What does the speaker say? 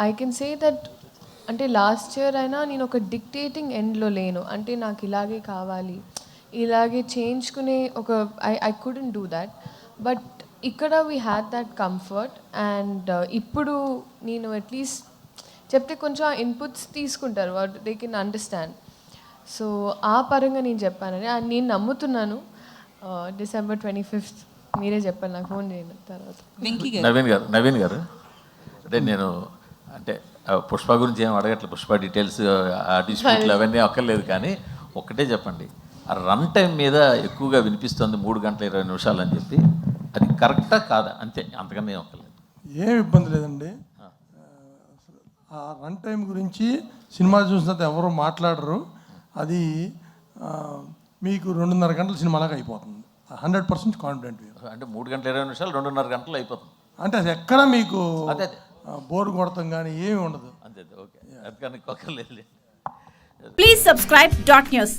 I can say that అంటే last year అయినా నేను ఒక డిక్టేటింగ్ ఎండ్లో లేను. అంటే నాకు ఇలాగే కావాలి. ఇలాగే చేయించుకునే ఒక I I couldn't do that but ఇక్కడ we had that comfort and ఇప్పుడు నేను అట్లీస్ట్ చెప్తే కొంచెం ఇన్పుట్స్ తీసుకుంటారు. What they can understand so ఆ పరంగా నేను చెప్పానని అండ్ నేను నమ్ముతున్నాను. డిసెంబర్ ట్వంటీ ఫిఫ్త్ మీరే చెప్పాలి. నాకు ఫోన్ చేయండి. తర్వాత. నవీన్ గారు నవీన్ గారు. అంటే నేను అంటే పుష్ప గురించి ఏం అడగట్లేదు. పుష్ప డీటెయిల్స్ ఆ డిస్ప్యూట్లు అవన్నీ అక్కర్లేదు కానీ ఒక్కటే చెప్పండి. ఆ రన్ టైం మీద ఎక్కువగా వినిపిస్తుంది మూడు గంటల ఇరవై నిమిషాలు అని చెప్పి అది కరెక్టా కాదా? అంతే అంతకన్నా ఏం అక్కర్లేదు. ఏం ఇబ్బంది లేదండి. ఆ. రన్ టైం గురించి సినిమా చూసినంత ఎవరు మాట్లాడరు. అది మీకు రెండున్నర గంటల సినిమాలాగా అయిపోతుంది. Hundred percent confident. అంటే మూడు గంటల ఇరవై నిమిషాలు రెండున్నర గంటలు అయిపోతుంది. అంటే అది ఎక్కడ మీకు అదే అదే. బోర్ కొడతాం కానీ ఏమీ ఉండదు. అంతే ఓకే. అది కానీ ఒక్కర్లేదు Please subscribe dot news.